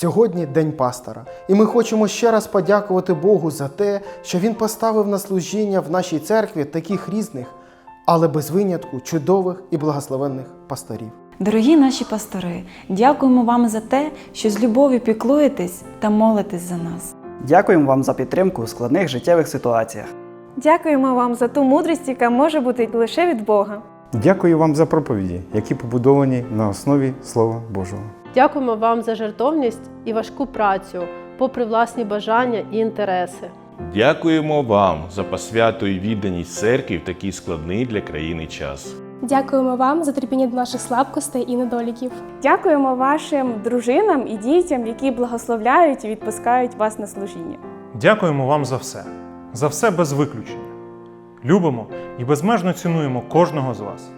Сьогодні День пастора, і ми хочемо ще раз подякувати Богу за те, що Він поставив на служіння в нашій церкві таких різних, але без винятку чудових і благословенних пасторів. Дорогі наші пастори, дякуємо вам за те, що з любов'ю піклуєтесь та молитесь за нас. Дякуємо вам за підтримку у складних життєвих ситуаціях. Дякуємо вам за ту мудрість, яка може бути лише від Бога. Дякую вам за проповіді, які побудовані на основі Слова Божого. Дякуємо вам за жертовність і важку працю, попри власні бажання і інтереси. Дякуємо вам за посвяту і відданість церкві в такий складний для країни час. Дякуємо вам за терпіння до наших слабкостей і недоліків. Дякуємо вашим дружинам і дітям, які благословляють і відпускають вас на служіння. Дякуємо вам за все, за все без виключення. Любимо і безмежно цінуємо кожного з вас.